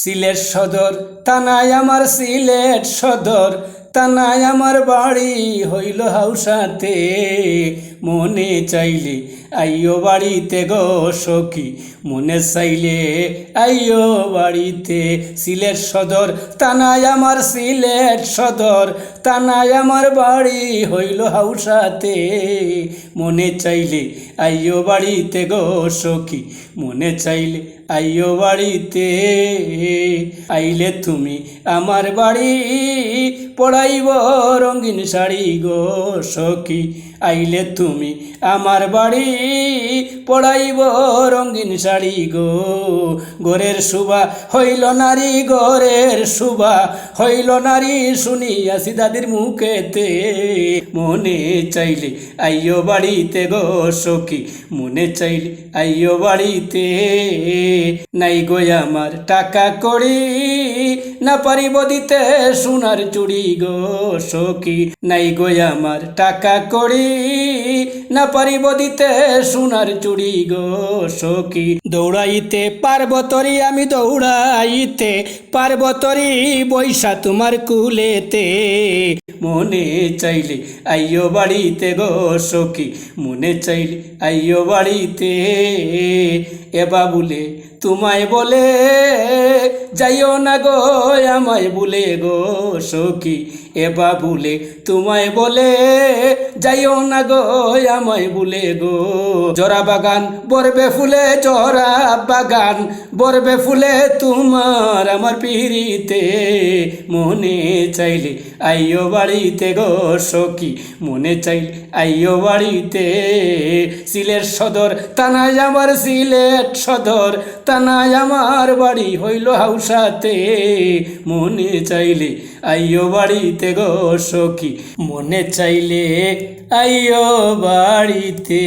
সিলেট সদর থানায় আমার সিলেট সদর। তানায় আমার বাড়ি, হইল হাউসাতে। মনে চাইলে আইও বাড়িতে গো সখী, মনে চাইলে আইও বাড়িতে। সিলেট সদর তানায় আমার সিলেট সদর তানায় আমার বাড়ি, হইল হাউসাতে। মনে চাইলে আইও বাড়িতে গো সখী, মনে চাইলে আইও বাড়িতে। আইলে তুমি আমার বাড়ি। পড়াইব রঙিন শাড়ি গো সখী, আইলে তুমি আমার বাড়ি। পড়াইব রঙিন শাড়ি গো গোরের শুভা হইল নারী গোরের শুভা হইল নারী শুনিয়াছি দাদির মুখেতে। মনে চাইলে আইও বাড়িতে গো সখী, মনে চাইলে আইও বাড়িতে। নাই গো আমার টাকা করি না পারিব দিতে সোনার চুড়ি। গো সখী, নাই গো আমার টাকা করি না পারিব দিতে সোনার চুড়ি গো সখী। দৌড়াইতে পার্বতরি আমি দৌড়াইতে পার্বতরি বৈশা তোমার কুলেতে। মনে চাইলে আইও বাড়িতে গো সখী, মনে চাইলে আইও বাড়িতে। এ বাবুলে তোমায় বলে, যাইও না গো আমায় বলে গো সখী। এ বাবুলে তোমায় বলে, যাইও না গো, আমায় বলে গো। জরা বাগান, বরবে ফুলে, জরা বাগান, বরবে ফুলে তোমার আমার পিড়িতে। মনে চাইলে আইও বাড়িতে গো সখী, মনে চাইলে আইও বাড়িতে। সিলেট সদর তানায় আমার সিলেট সদর তানায় আমার বাড়ি হইল হাউসাতে। মনে চাইলে আইও বাড়িতে গো সখী মনে চাইলে আইও বাড়িতে।